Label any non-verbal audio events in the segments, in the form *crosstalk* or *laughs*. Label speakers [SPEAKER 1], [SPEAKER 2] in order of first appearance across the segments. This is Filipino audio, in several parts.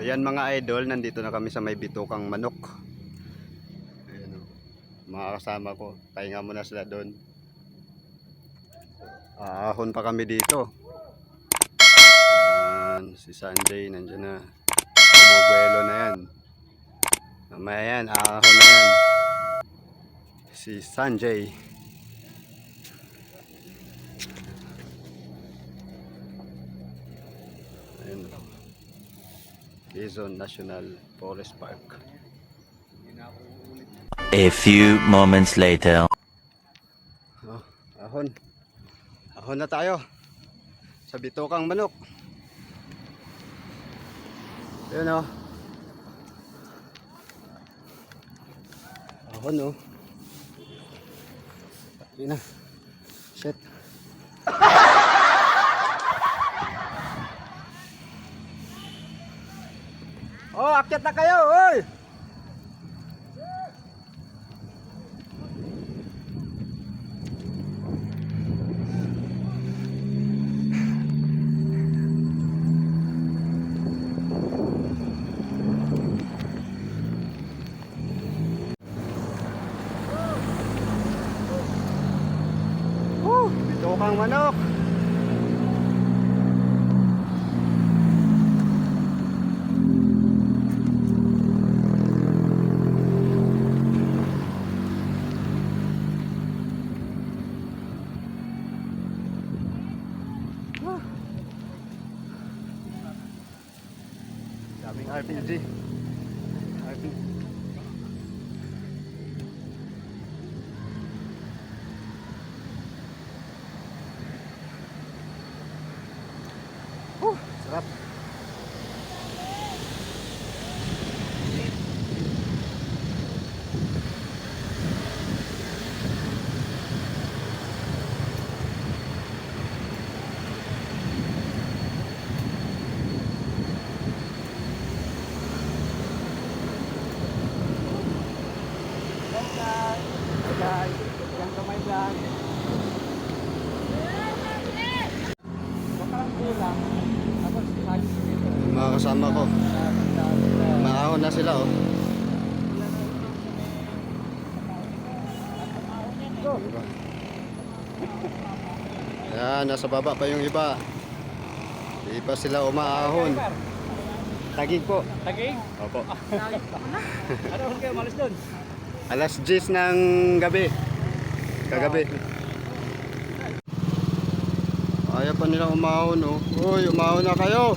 [SPEAKER 1] So yan mga idol, nandito na kami sa may bitukang manok. Ayan o. Mga kasama ko, pahinga muna sila doon. Aahon pa kami dito. Ayan, si Sanjay nandiyan na. Bumubuelo na yan. Mamaya yan, aahon na yan. Si Sanjay. Ayan o. Quezon National Forest Park.
[SPEAKER 2] A few moments later.
[SPEAKER 1] Oh, ahon. Ahon na tayo. Sa bitukang manok. Ayun o. Ahon o. Ayun na. Shit. Oh, akyat na kayo, oy! Woo! Bitukang manok. Ah. Daming RPG. RPG. Uh, sarap. Guys, yan kamay lang. Mga kasama ko. Maahon na sila oh. Diba? Yan, nasa baba pa yung iba. Di pa sila umaahon. Tagig po.
[SPEAKER 3] Tagig?
[SPEAKER 1] Opo.
[SPEAKER 3] Ano kung kayo malis doon?
[SPEAKER 1] Alas 10 ng gabi. Kagabi. Ayaw pa nila umahon oh. Uy, umahon na kayo.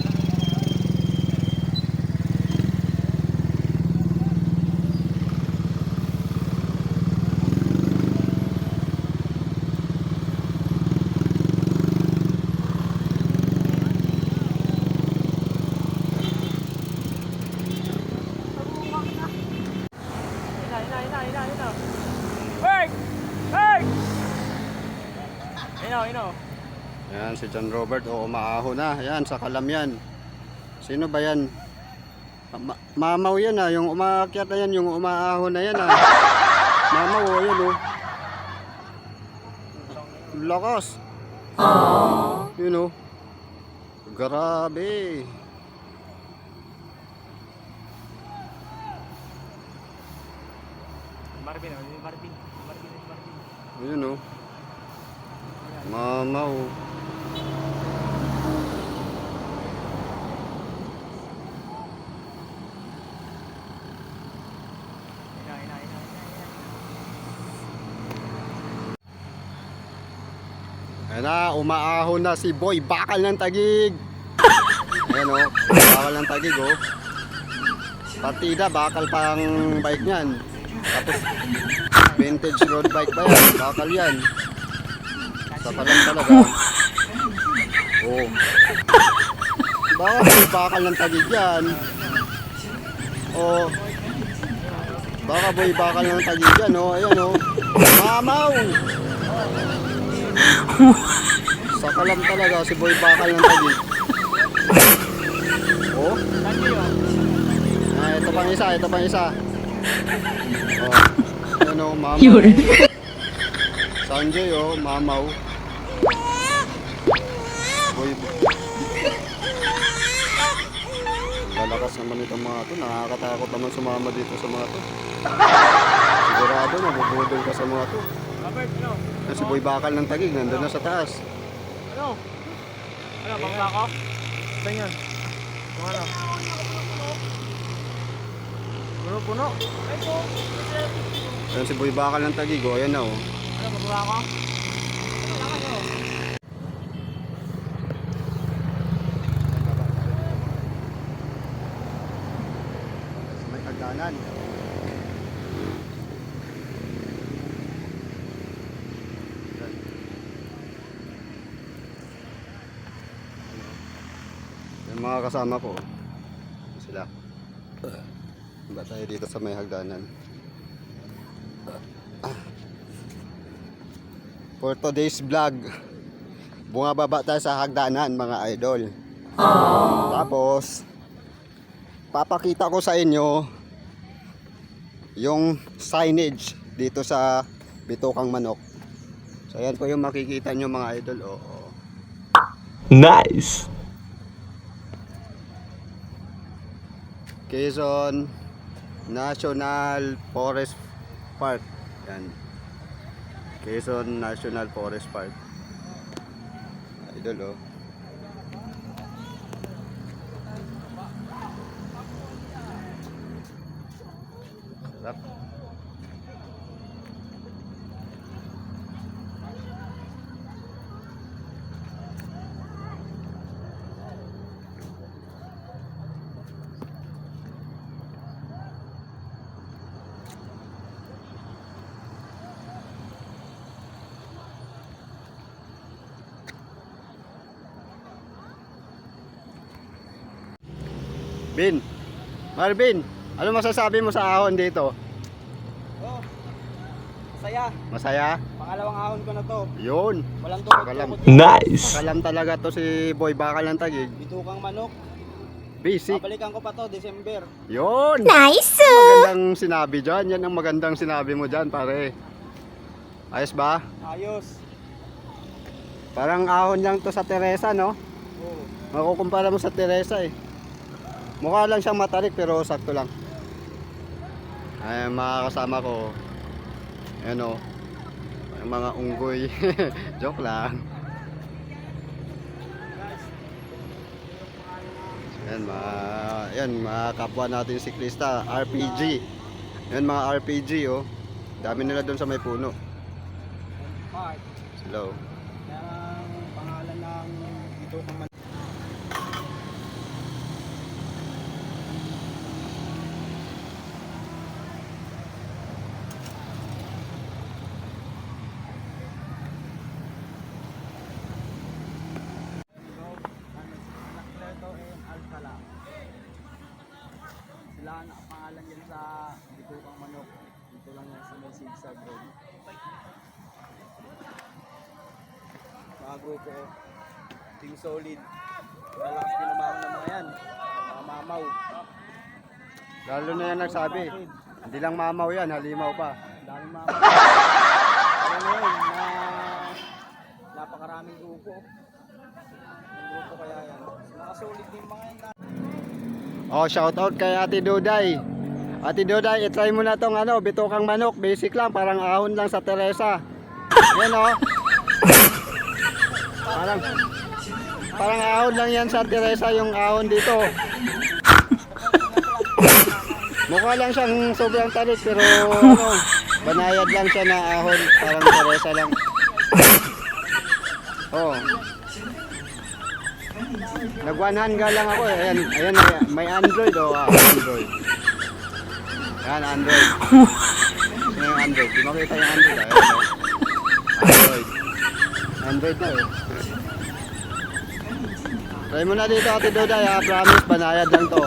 [SPEAKER 3] Ina, ina, ina, ina, ina. Hey! Hey! Ino, ino.
[SPEAKER 1] Yan si John Robert o umaahon na. Yan sa kalam yan. Sino ba yan? Ma- mamaw yan ah. Yung umaakyat na yan. Yung umaahon na yan ah. Mamaw oh. Yan oh. Lakas. Yun oh. Grabe.
[SPEAKER 3] Marvin, oh, si Marvin. Si Marvin, si Marvin.
[SPEAKER 1] Yun oh. Mamaw.
[SPEAKER 3] Ina, ina, ina, ina, ina.
[SPEAKER 1] Ayan na, umaahon na si Boy Bakal ng Tagig. Ayan o, bakal ng Tagig o. Partida, bakal pang bike niyan. Tapos, vintage road bike ba yan? Bakal yan. Sa lang talaga. Oo. Baka Boy Bakal ng Tagig yan. O, baka Boy Bakal ng Tagig yan o. Ayan o. Mamaw! Sa kalam talaga si Boy Bakal ng Tagig. Oh, ah, ito pang isa, ito pang isa. Oh. Ano, mamaw. Sanjay oh, mamaw. Boy. Lalakas naman itong mga to. Nakakatakot naman sumama dito sa mga to. Sigurado na, bubudol ka sa mga to.
[SPEAKER 3] Ano?
[SPEAKER 1] Yan si Boy Bakal ng Tagig, nandun na sa taas.
[SPEAKER 3] Ano? Ano, bangka ko? Saan yan? Kung ano? Puno-puno. Ay po.
[SPEAKER 1] Yan si Boy Bakal ng Tagig, oh, ayan na oh.
[SPEAKER 3] Ano, bababa ko?
[SPEAKER 1] May hagdanan. Yan. Yung mga kasama ko, sila. Ba tayo dito sa may hagdanan. For today's vlog, bumababa tayo sa hagdanan mga idol. Tapos, papakita ko sa inyo yung signage dito sa Bitukang Manok. So ayan po yung makikita nyo mga idol. Oo.
[SPEAKER 2] Nice.
[SPEAKER 1] Quezon National Forest Park. Yan. Quezon National Forest Park. Idol oh. Sarap. Bin. Marvin, ano masasabi mo sa ahon dito?
[SPEAKER 4] Oh, saya.
[SPEAKER 1] Masaya?
[SPEAKER 4] Pangalawang ahon ko na to.
[SPEAKER 1] Yun.
[SPEAKER 4] Walang
[SPEAKER 1] Pakalam.
[SPEAKER 4] tukot-tukot.
[SPEAKER 2] Nice.
[SPEAKER 1] Kalam talaga to si Boy Bakal ng Tagig.
[SPEAKER 4] Bitukang manok.
[SPEAKER 1] Basic.
[SPEAKER 4] Babalikan ko pa to, December.
[SPEAKER 1] Yun.
[SPEAKER 5] Nice!
[SPEAKER 1] Magandang sinabi dyan. Yan ang magandang sinabi mo dyan, pare. Ayos ba?
[SPEAKER 4] Ayos.
[SPEAKER 1] Parang ahon lang to sa Teresa, no?
[SPEAKER 4] Oh.
[SPEAKER 1] Makukumpara mo sa Teresa eh. Mukha lang siyang matarik pero sakto lang. Ay, mga kasama ko. Ayan o. Yung mga unggoy. *laughs* Joke lang. Yan mga, yan mga kapwa natin siklista, RPG. Yan mga RPG oh. Dami nila doon sa may puno. Hello.
[SPEAKER 4] Ang pangalan ng bitukang sa bitukang manok. Dito lang yan sa may sigsag road. mga grupo ko. Team Solid. Malakas din ang mga ng mga yan. Mga mamaw.
[SPEAKER 1] Lalo na yan nagsabi. Hindi lang mamaw yan, halimaw pa.
[SPEAKER 4] Daming mamaw. Ano na yun, na napakaraming grupo. Ang grupo kaya yan. Nakasolid din mga yan.
[SPEAKER 1] Oh, shout out kay Ate Duday. Ate Duday, i-try mo na tong ano, bitukang manok. Basic lang, parang ahon lang sa Teresa. Yan oh. Parang parang ahon lang yan sa Teresa yung ahon dito. Mukha lang siyang sobrang tarik pero ano, banayad lang siya na ahon, parang Teresa lang. Oh. Nag-100 ka lang ako. eh. Ayan, ayan, ayan. may Android o ah, Android. Ayan, Android. *laughs* Ano yung Android? Di makita yung Android. ah. Ayan. Android. Android na eh. Try mo na dito, Ate Doday ha. Promise, banayad lang to.